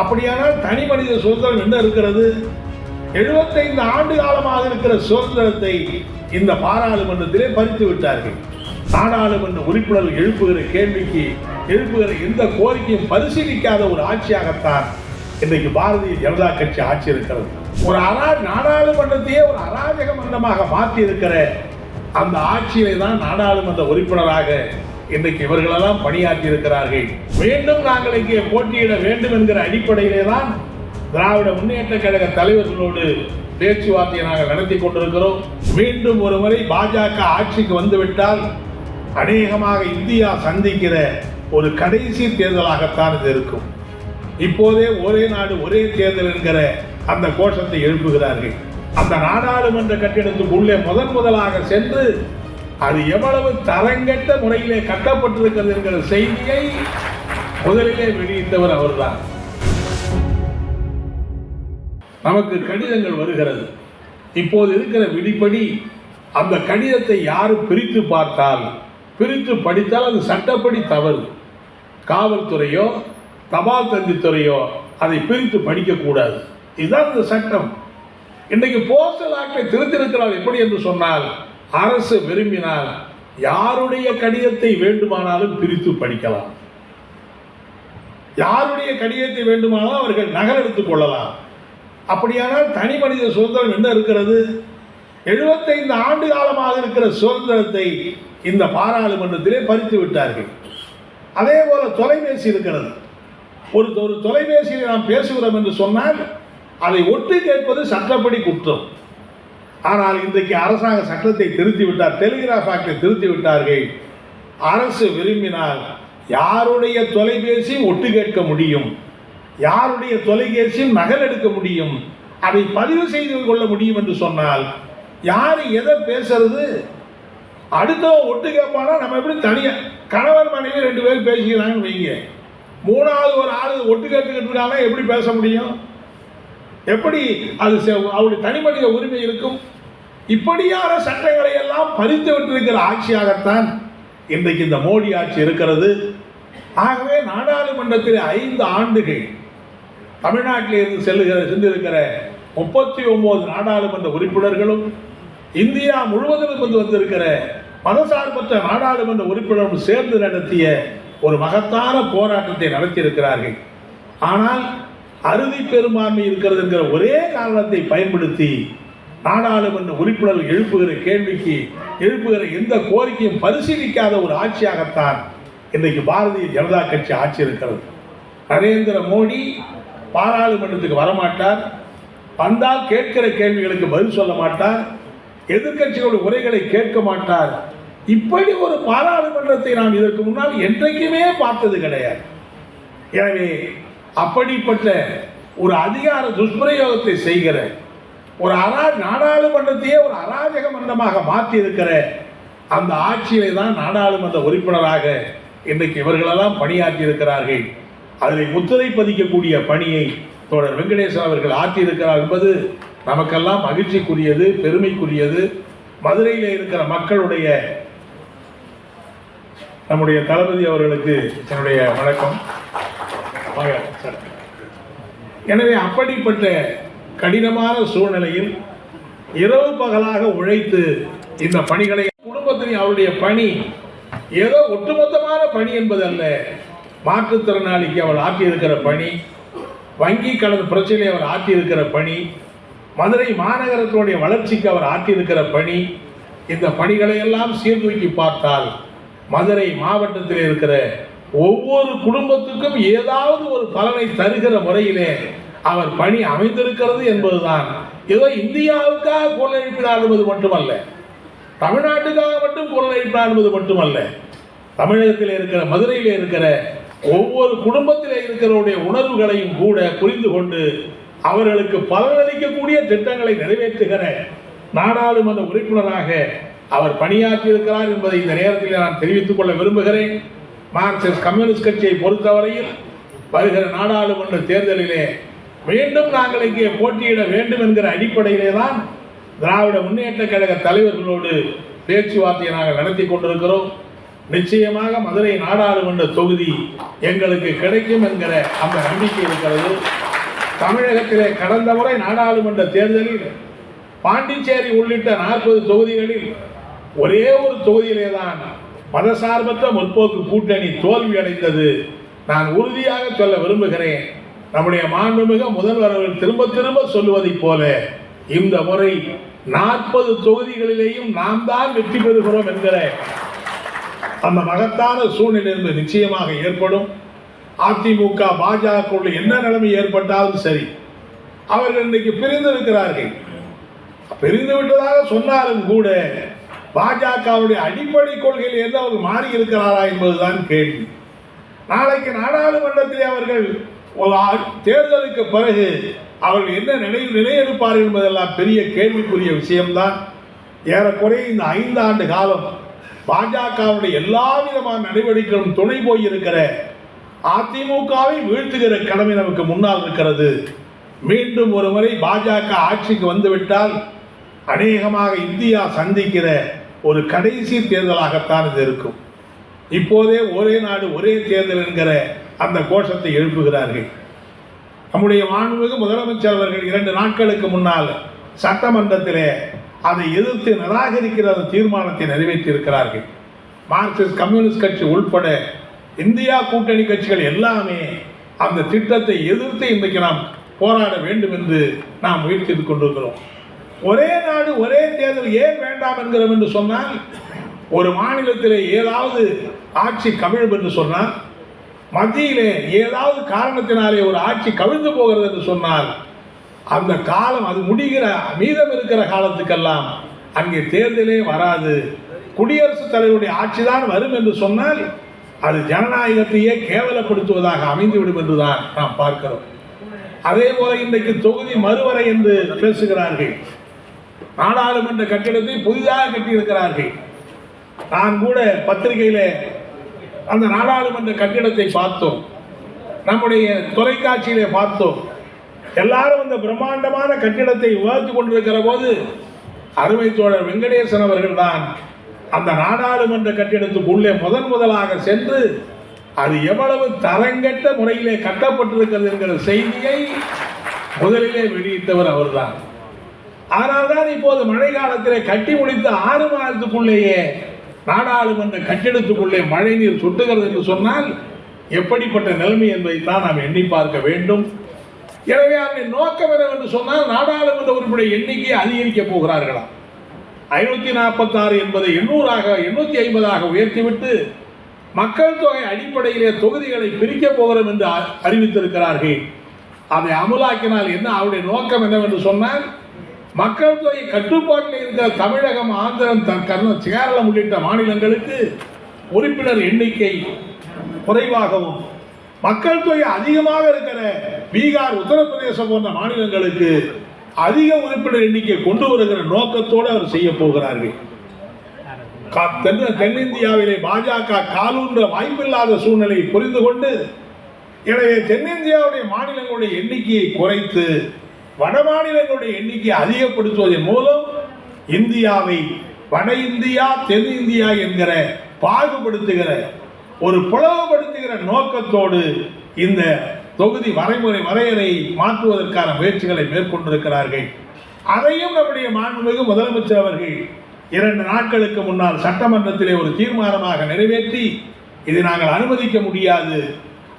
அப்படியானால் தனி மனித சுதந்திரம் என்ன இருக்கிறது? எழுபத்தைந்து ஆண்டு காலமாக இருக்கிற சுதந்திரத்தை இந்த பாராளுமன்றத்திலே பறித்து விட்டார்கள். நாடாளுமன்ற உறுப்பினர்கள் எழுப்புகிற கேள்விக்கு எழுப்புகிற எந்த கோரிக்கையும் பரிசீலிக்காத ஒரு ஆட்சியாகத்தான் இன்றைக்கு பாரதிய ஜனதா கட்சி ஆட்சி இருக்கிறது. ஒரு அரா நாடாளுமன்றத்தையே ஒரு அராஜக மன்றமாக மாற்றி இருக்கிற அந்த ஆட்சியை தான் நாடாளுமன்ற உறுப்பினராக இன்றைக்கு இவர்களெல்லாம் பணியாற்றி இருக்கிறார்கள் மீண்டும் நாங்கள் இங்கே போட்டியிட வேண்டும் என்கிற அடிப்படையிலே தான் திராவிட முன்னேற்ற கழக தலைவர்களோடு பேச்சுவார்த்தையை நாங்கள் நடத்தி கொண்டிருக்கிறோம். மீண்டும் ஒரு முறை பாஜக ஆட்சிக்கு வந்துவிட்டால் அநேகமாக இந்தியா சந்திக்கிற ஒரு கடைசி தேர்தலாகத்தான் இது இருக்கும். இப்போதே ஒரே நாடு ஒரே தேர்தல் என்கிற அந்த கோஷத்தை எழுப்புகிறார்கள். அந்த நாடாளுமன்ற கட்டிடத்துக்கு உள்ளே முதன் முதலாக சென்று அது எவ்வளவு தரங்கெட்ட முறையிலே கட்டப்பட்டிருக்கிறது என்கிற செய்தியை முதலிலே வெளியிட்டவர் அவர்தான். நமக்கு கடிதங்கள் வருகிறது. இப்போது இருக்கிற விதிப்படி அந்த கடிதத்தை யாரும் பிரித்து பார்த்தால் பிரித்து படித்தால் அது சட்டப்படி தவறு. காவல்துறையோ தபால் தந்தித்துறையோ அதை பிரித்து படிக்கக்கூடாது இதுதான் இந்த சட்டம். இன்றைக்கு போஸ்டல் ஆக்டை திருத்திருக்கிறார் எப்படி என்று சொன்னால் அரசு விரும்பினால் யாருடைய கடிதத்தை வேண்டுமானாலும் பிரித்து படிக்கலாம். யாருடைய கடிதத்தை வேண்டுமானாலும் அவர்கள் நகலெடுத்துக் கொள்ளலாம். அப்படியானால் தனி மனித சுதந்திரம் என்ன இருக்கிறது? எழுபத்தைந்து ஆண்டு காலமாக இருக்கிற சுதந்திரத்தை இந்த பாராளுமன்றத்திலே பறித்து விட்டார்கள். அதே போல தொலைபேசி இருக்கிறது. ஒரு ஒரு தொலைபேசியில் நாம் பேசுகிறோம் என்று சொன்னால் அதை ஒட்டு கேட்பது சட்டப்படி குற்றம். ஆனால் இன்றைக்கு அரசாங்க சட்டத்தை திருத்தி விட்டார் டெலிகிராஃப் ஆக்டை திருத்தி விட்டார்கள் அரசு விரும்பினால் யாருடைய தொலைபேசியும் ஒட்டு கேட்க முடியும்? யாருடைய தொலைபேசியும் நகல் எடுக்க முடியும்? அதை பதிவு செய்து கொள்ள முடியும் என்று சொன்னால் யார் எதை பேசுறது? அடுத்தவன் ஒட்டு கேட்பானா? நம்ம எப்படி தனியாக கணவர் மனைவி ரெண்டு பேரும் பேசிக்கிறாங்கன்னு வைங்க. மூணாவது ஒரு ஆள் ஒட்டு கேட்டுக்கிட்டு இருக்காங்க எப்படி பேச முடியும்? எப்படி அது செ- அவருடைய தனிமனித உரிமை இருக்கும்? இப்படியான சட்டங்களை எல்லாம் பறித்து விட்டிருக்கிற ஆட்சியாகத்தான் இன்றைக்கு இந்த மோடி ஆட்சி இருக்கிறது. ஆகவே நாடாளுமன்றத்தில் ஐந்து ஆண்டுகள் தமிழ்நாட்டில் இருந்து செல்லுகிற சென்றிருக்கிற முப்பத்தி ஒன்பது நாடாளுமன்ற உறுப்பினர்களும் இந்தியா முழுவதிலும் வந்து வந்திருக்கிற மதசார்பற்ற நாடாளுமன்ற உறுப்பினரும் சேர்ந்து நடத்திய ஒரு மகத்தான போராட்டத்தை நடத்தியிருக்கிறார்கள். ஆனால் அறுதி பெரும்பான்மை இருக்கிறது என்கிற ஒரே காரணத்தை பயன்படுத்தி நாடாளுமன்ற உறுப்பினர்கள் எழுப்புகிற கேள்விக்கு எழுப்புகிற எந்த கோரிக்கையும் பரிசீலிக்காத ஒரு ஆட்சியாகத்தான் இன்றைக்கு பாரதிய ஜனதா கட்சி ஆட்சி இருக்கிறது. நரேந்திர மோடி பாராளுமன்றத்துக்கு வரமாட்டார். வந்தால் கேட்கிற கேள்விகளுக்கு பதில் சொல்ல மாட்டார். எதிர்கட்சிகளுடைய உரைகளை கேட்க மாட்டார். இப்படி ஒரு பாராளுமன்றத்தை நாம் இதற்கு முன்னால் என்றைக்குமே பார்த்தது கிடையாது. எனவே அப்படிப்பட்ட ஒரு அதிகார துஷ்பிரயோகத்தை செய்கிற ஒரு அரா நாடாளுமன்றத்தையே ஒரு அராஜக மன்றமாக மாற்றி இருக்கிற அந்த ஆட்சியிலே தான் நாடாளுமன்ற உறுப்பினராக இன்றைக்கு இவர்களெல்லாம் பணியாற்றி இருக்கிறார்கள். அதில் முத்திரை பதிக்கக்கூடிய பணியை தோழர் வெங்கடேசன் அவர்கள் ஆற்றியிருக்கிறார் என்பது நமக்கெல்லாம் மகிழ்ச்சிக்குரியது பெருமைக்குரியது. மதுரையில் இருக்கிற மக்களுடைய நம்முடைய தளபதி அவர்களுக்கு என்னுடைய வணக்கம். வாங்க, எனவே அப்படிப்பட்ட கடினமான சூழ்நிலையில் இரவு பகலாக உழைத்து இந்த பணிகளை குடும்பத்தின் அவருடைய பணி ஏதோ ஒட்டுமொத்தமான பணி என்பது அல்ல மாற்றுத்திறனாளிக்கு அவர் ஆற்றியிருக்கிற பணி வங்கி கடன் பிரச்சனையை அவர் ஆற்றியிருக்கிற பணி மதுரை மாநகரத்தினுடைய வளர்ச்சிக்கு அவர் ஆற்றியிருக்கிற பணி இந்த பணிகளை எல்லாம் சீர்தூக்கி பார்த்தால் மதுரை மாவட்டத்தில் இருக்கிற ஒவ்வொரு குடும்பத்துக்கும் ஏதாவது ஒரு பலனை தருகிற முறையிலே அவர் பணி அமைந்திருக்கிறது என்பதுதான். ஏதோ இந்தியாவுக்காக குரல் எழுப்பினார் என்பது மட்டுமல்ல. தமிழ்நாட்டுக்காக மட்டும் குரல் என்பது மட்டுமல்ல. தமிழகத்தில் இருக்கிற மதுரையில் இருக்கிற ஒவ்வொரு குடும்பத்தில் இருக்கிறவருடைய உணர்வுகளையும் கூட புரிந்து கொண்டு அவர்களுக்கு பலனளிக்கக்கூடிய திட்டங்களை நிறைவேற்றுகிற நாடாளுமன்ற உறுப்பினராக அவர் பணியாற்றியிருக்கிறார் என்பதை இந்த நேரத்தில் நான் தெரிவித்துக் கொள்ள விரும்புகிறேன். மார்க்சிஸ்ட் கம்யூனிஸ்ட் கட்சியை பொறுத்தவரையில் வருகிற நாடாளுமன்ற தேர்தலிலே மீண்டும் நாங்கள் இங்கே போட்டியிட வேண்டும் என்கிற அடிப்படையிலே தான் திராவிட முன்னேற்ற கழக தலைவர்களோடு பேச்சுவார்த்தையை நாங்கள் நடத்தி கொண்டிருக்கிறோம். நிச்சயமாக மதுரை நாடாளுமன்ற தொகுதி எங்களுக்கு கிடைக்கும் என்கிற அந்த நம்பிக்கை இருக்கிறது. தமிழகத்திலே கடந்த முறை நாடாளுமன்ற தேர்தலில் பாண்டிச்சேரி உள்ளிட்ட நாற்பது தொகுதிகளில் ஒரே ஒரு தொகுதியிலே தான் மதசார்பற்ற முற்போக்கு கூட்டணி தோல்வி அடைந்தது நான் உறுதியாக சொல்ல விரும்புகிறேன். நம்முடைய மாண்புமிகு முதல்வர் அவர்கள் திரும்ப திரும்ப சொல்லுவதைப் போல இந்த முறை நாற்பது தொகுதிகளிலேயும் நாம் தான் வெற்றி பெறுகிறோம் என்கிற அந்த மகத்தான சூழ்நிலை நிச்சயமாக ஏற்படும். அதிமுக பாஜக என்ன நிலைமை ஏற்பட்டாலும் சரி அவர்கள் இன்றைக்கு பிரிந்திருக்கிறார்கள். பிரிந்து விட்டதாக சொன்னாலும் கூட பாஜகவுடைய அடிப்படை கொள்கையில் எந்த அவர் மாறி இருக்கிறாரா என்பதுதான் கேள்வி. நாளைக்கு நாடாளுமன்றத்திலே அவர்கள் தேர்தலுக்கு பிறகு அவர்கள் என்ன நிலை நிலையெடுப்பார்கள் என்பதெல்லாம் பெரிய கேள்விக்குரிய விஷயம்தான். ஏறக்குறைய இந்த ஐந்து ஆண்டு காலம் பாஜகவுடைய எல்லா விதமான நடவடிக்கைகளும் துணை போயிருக்கிற அதிமுகவை வீழ்த்துகிற கடமை நமக்கு முன்னால் இருக்கிறது. மீண்டும் ஒரு முறை பாஜக ஆட்சிக்கு வந்துவிட்டால் அநேகமாக இந்தியா சந்திக்கிற ஒரு கடைசி தேர்தலாகத்தான் இது இருக்கும். இப்போதே ஒரே நாடு ஒரே தேர்தல் என்கிற அந்த கோஷத்தை எழுப்புகிறார்கள். நம்முடைய மாண்புமிகு முதலமைச்சர் அவர்கள் இரண்டு நாட்களுக்கு முன்னால் சட்டமன்றத்திலே அதை எதிர்த்து நிராகரிக்கிற அந்த தீர்மானத்தை நிறைவேற்றியிருக்கிறார்கள். மார்க்சிஸ்ட் கம்யூனிஸ்ட் கட்சி உள்பட இந்தியா கூட்டணி கட்சிகள் எல்லாமே அந்த திட்டத்தை எதிர்த்து இன்றைக்கு நாம் போராட வேண்டும் என்று நாம் முயற்சித்துக் கொண்டிருக்கிறோம். ஒரே நாடு ஒரே தேர்தல் ஏன் வேண்டாம் என்கிறோம் என்று சொன்னால் ஒரு மாநிலத்திலே ஏதாவது ஆட்சி கவிழும் என்று சொன்னால் மத்தியிலே ஏதாவது காரணத்தினாலே ஒரு ஆட்சி கவிழ்ந்து போகிறது என்று சொன்னால் அந்த காலம் அது முடிகிற மீதம் இருக்கிற காலத்துக்கெல்லாம் அங்கே தேர்தலே வராது. குடியரசுத் தலைவருடைய ஆட்சி தான் வரும் என்று சொன்னால் அது ஜனநாயகத்தையே கேவலப்படுத்துவதாக அமைந்துவிடும் என்றுதான் நாம் பார்க்கிறோம். அதே போல இன்றைக்கு தொகுதி மறுவரை என்று பேசுகிறார்கள். நாடாளுமன்ற கட்டிடத்தை புதிதாக கட்டியிருக்கிறார்கள். நான் கூட பத்திரிகையில அந்த நாடாளுமன்ற கட்டிடத்தை பார்த்தோம். நம்முடைய தொலைக்காட்சியிலே பார்த்தோம். எல்லாரும் அந்த பிரம்மாண்டமான கட்டிடத்தை விவாதித்துக் கொண்டிருக்கிற போது அருமை தோழர் வெங்கடேசன் அவர்கள் தான் அந்த நாடாளுமன்ற கட்டிடத்துக்குள்ளே முதன் முதலாக சென்று அது எவ்வளவு தரங்கெட்ட முறையிலே கட்டப்பட்டிருக்கிறது என்கிற செய்தியை முதலிலே வெளியிட்டவர் அவர்தான். ஆனால்தான் இப்போது மழை காலத்திலே கட்டி முடித்த ஆறு மாதத்துக்குள்ளேயே நாடாளுமன்ற கட்டிடத்துக்குள்ளே மழை நீர் சுட்டுகிறது என்று சொன்னால் எப்படிப்பட்ட நிலைமை என்பதைத்தான் நாம் எண்ணி பார்க்க வேண்டும். எனவே அதனை நோக்கம் என்று சொன்னால் நாடாளுமன்ற உறுப்பினர் எண்ணிக்கையை அதிகரிக்கப் போகிறார்களா ஐநூற்றி நாற்பத்தாறு என்பதை எண்ணூறாக எண்ணூற்றி ஐம்பதாக உயர்த்திவிட்டு மக்கள் தொகை அடிப்படையிலே தொகுதிகளை பிரிக்க போகிறோம் என்று அறிவித்திருக்கிறார்கள். அதை அமலாக்கினால் என்ன அவருடைய நோக்கம் என்னவென்று சொன்னால் மக்கள் தொகை கட்டுப்பாட்டில் இருக்கிற தமிழகம் ஆந்திரம் த- கேரளம் உள்ளிட்ட மாநிலங்களுக்கு உறுப்பினர் எண்ணிக்கை குறைவாகவும் மக்கள் தொகை அதிகமாக இருக்கிற பீகார் உத்தரப்பிரதேசம் போன்ற மாநிலங்களுக்கு அதிக உறுப்பினர் எண்ணிக்கை கொண்டு வருகிற நோக்கத்தோடு அவர் செய்ய போகிறார்கள். தென் தென்னிந்தியாவிலே பாஜக காலூன்ற வாய்ப்பில்லாத சூழ்நிலையை புரிந்து கொண்டு எனவே தென்னிந்தியாவுடைய மாநிலங்களுடைய எண்ணிக்கையை குறைத்து வடமாநிலங்களுடைய எண்ணிக்கையை அதிகப்படுத்துவதன் மூலம் இந்தியாவை வட இந்தியா தென் இந்தியா என்கிற பாகுபடுத்துகிற ஒரு பிளவுபடுத்துகிற நோக்கத்தோடு இந்த தொகுதி வரைமுறை வரையறை மாற்றுவதற்கான முயற்சிகளை மேற்கொண்டிருக்கிறார்கள். அதையும் நம்முடைய மாண்புமிகு முதலமைச்சர் அவர்கள் இரண்டு நாட்களுக்கு முன்னால் சட்டமன்றத்திலே ஒரு தீர்மானமாக நிறைவேற்றி இதை நாங்கள் அனுமதிக்க முடியாது.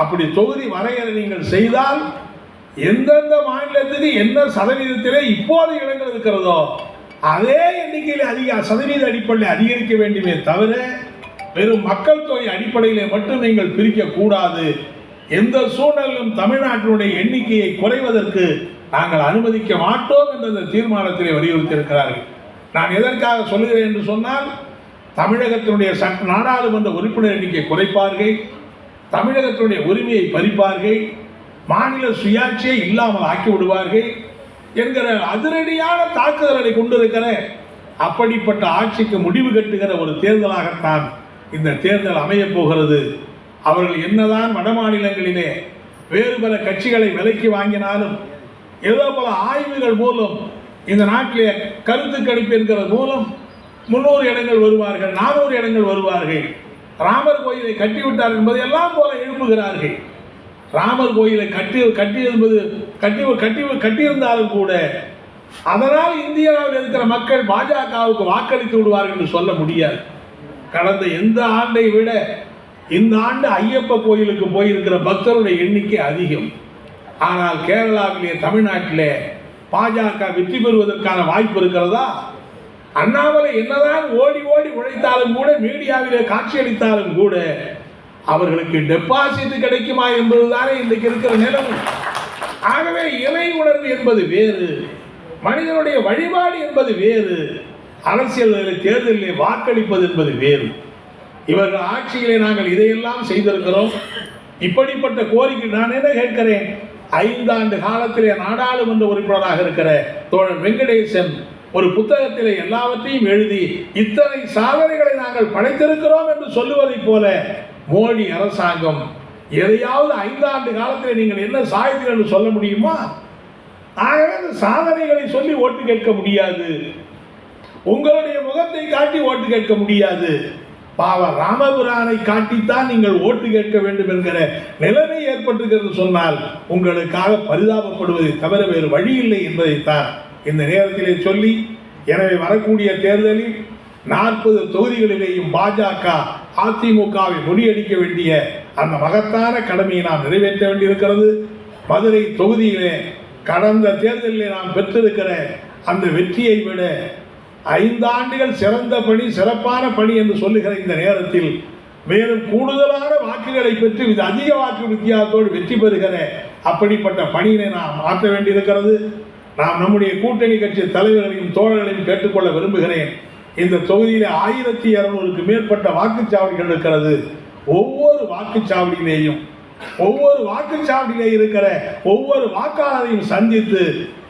அப்படி தொகுதி வரையறை நீங்கள் செய்தால் எந்தெந்த மாநிலத்துக்கு என்ன சதவீதத்திலே இப்போது இடங்கள் இருக்கிறதோ அதே எண்ணிக்கையில் அதிக சதவீத அடிப்படையில் அதிகரிக்க வேண்டுமே தவிர வெறும் மக்கள் தொகை அடிப்படையிலே மட்டும் நீங்கள் பிரிக்கக்கூடாது. எந்த சூழலிலும் தமிழ்நாட்டினுடைய எண்ணிக்கையை குறைவதற்கு நாங்கள் அனுமதிக்க மாட்டோம் என்ற இந்த தீர்மானத்திலே வலியுறுத்தியிருக்கிறார்கள். நான் எதற்காக சொல்லுகிறேன் என்று சொன்னால் தமிழகத்தினுடைய சட்ட நாடாளுமன்ற உறுப்பினர் எண்ணிக்கை குறைப்பார்கள் தமிழகத்தினுடைய உரிமையை பறிப்பார்கள் மாநில சுயாட்சியை இல்லாமல் ஆக்கி விடுவார்கள் என்கிற அதிரடியான தாக்குதல்களை கொண்டிருக்கிற அப்படிப்பட்ட ஆட்சிக்கு முடிவு கட்டுகிற ஒரு தேர்தலாகத்தான் இந்த தேர்தல் அமையப் போகிறது. அவர்கள் என்னதான் வட மாநிலங்களிலே வேறு பல கட்சிகளை விலைக்கு வாங்கினாலும் ஏதோ பல ஆய்வுகள் மூலம் இந்த நாட்டிலே கருத்து கணிப்பு என்கிற மூலம் முன்னூறு இடங்கள் வருவார்கள் நானூறு இடங்கள் வருவார்கள். ராமர் கோயிலை கட்டிவிட்டார் என்பதை எல்லாம் போல எழுப்புகிறார்கள் ராமர் கோயிலை கட்டி கட்டி என்பது கட்டி கட்டி கட்டியிருந்தாலும் கூட அதனால் இந்தியாவில் இருக்கிற மக்கள் பாஜகவுக்கு வாக்களித்து விடுவார்கள் என்று சொல்ல முடியாது. கடந்த எந்த ஆண்டை விட இந்த ஆண்டு ஐயப்ப கோயிலுக்கு போயிருக்கிற பக்தருடைய எண்ணிக்கை அதிகம். ஆனால் கேரளாவிலே தமிழ்நாட்டிலே பாஜக வெற்றி பெறுவதற்கான வாய்ப்பு இருக்கிறதா? அண்ணாமலை என்னதான் ஓடி ஓடி உழைத்தாலும் கூட மீடியாவிலே காட்சியளித்தாலும் கூட அவர்களுக்கு டெபாசிட் கிடைக்குமா என்பதுதானே இன்றைக்கு இருக்கிற நிலைமை. ஆகவே இறை உணர்வு என்பது வேறு மனிதனுடைய வழிபாடு என்பது வேறு அரசியல் தேர்தலில் வாக்களிப்பது என்பது வேறு. இவர்கள் ஆட்சியிலே நாங்கள் இதையெல்லாம் செய்திருக்கிறோம். இப்படிப்பட்ட கோரிக்கை நான் என்ன கேட்கிறேன்? ஐந்தாண்டு காலத்திலே நாடாளுமன்ற உறுப்பினராக இருக்கிற தோழர் வெங்கடேசன் ஒரு புத்தகத்திலே எல்லாவற்றையும் எழுதி இத்தனை சாதனைகளை நாங்கள் படைத்திருக்கிறோம் என்று சொல்லுவதைப் போல மோடி அரசாங்கம் எதையாவது ஐந்தாண்டு காலத்தில் நீங்கள் என்ன சாய்ந்தீர்கள் என்று சொல்ல முடியுமா? ஆகவே அந்த சாதனைகளை சொல்லி ஓட்டு கேட்க முடியாது. உங்களுடைய முகத்தை காட்டி ஓட்டு கேட்க முடியாது. பாவ ராமபுரானை காட்டித்தான் நீங்கள் ஓட்டு கேட்க வேண்டும் என்கிற நிலைமை ஏற்பட்டிருக்கிறது சொன்னால் உங்களுக்காக பரிதாபப்படுவதை தவிர வேறு வழி இல்லை என்பதைத்தான் இந்த நேரத்திலே சொல்லி எனவே வரக்கூடிய தேர்தலில் நாற்பது தொகுதிகளிலேயும் பாஜக அதிமுகவை முறியடிக்க வேண்டிய அந்த மகத்தான கடமையை நாம் நிறைவேற்ற வேண்டியிருக்கிறது. மதுரை தொகுதியிலே கடந்த தேர்தலிலே நாம் பெற்றிருக்கிற அந்த வெற்றியை விட ஐந்தாண்டுகள் சிறந்த பணி சிறப்பான பணி என்று சொல்லுகிற இந்த நேரத்தில் மேலும் கூடுதலான வாக்குகளை பெற்று இது அதிக வாக்கு வித்தியாசத்தோடு வெற்றி பெறுகிற அப்படிப்பட்ட பணியினை நாம் மாற்ற வேண்டியிருக்கிறது. நாம் நம்முடைய கூட்டணி கட்சி தலைவர்களையும் தோழர்களையும் கேட்டுக்கொள்ள விரும்புகிறேன். இந்த தொகுதியில் ஆயிரத்தி இரநூறுக்கு மேற்பட்ட வாக்குச்சாவடிகள் இருக்கிறது. ஒவ்வொரு வாக்குச்சாவடியிலேயும் ஒவ்வொரு வாக்குச்சாவடியிலே இருக்கிற ஒவ்வொரு வாக்காளரையும் சந்தித்து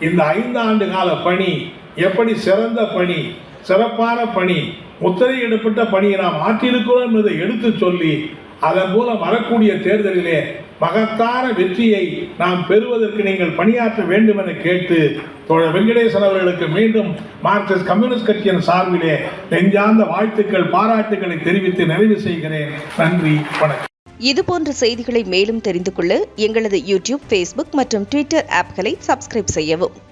இந்த ஐந்தாண்டு கால பணி எப்படி சிறந்த பணி சிறப்பான பணி முத்திரையிடப்பட்ட பணியை நாம் மாற்றியிருக்கிறோம் என்பதை எடுத்து சொல்லி அதன் மூலம் வரக்கூடிய தேர்தலிலே மகத்தான வெற்றியை நாம் பெறுவதற்கு நீங்கள் பணியாற்ற வேண்டும் என கேட்டு தோழர் வெங்கடேசன் அவர்களுக்கு மீண்டும் மார்க்சிஸ்ட் கம்யூனிஸ்ட் கட்சியின் சார்பிலே நெஞ்சார்ந்த வாழ்த்துக்கள் பாராட்டுகளை தெரிவித்து நிறைவு செய்கிறேன். நன்றி வணக்கம். இதுபோன்ற செய்திகளை மேலும் தெரிந்து கொள்ள எங்களது யூடியூப் ஃபேஸ்புக் மற்றும் ட்விட்டர் ஆப்களை சப்ஸ்கிரைப் செய்யவும்.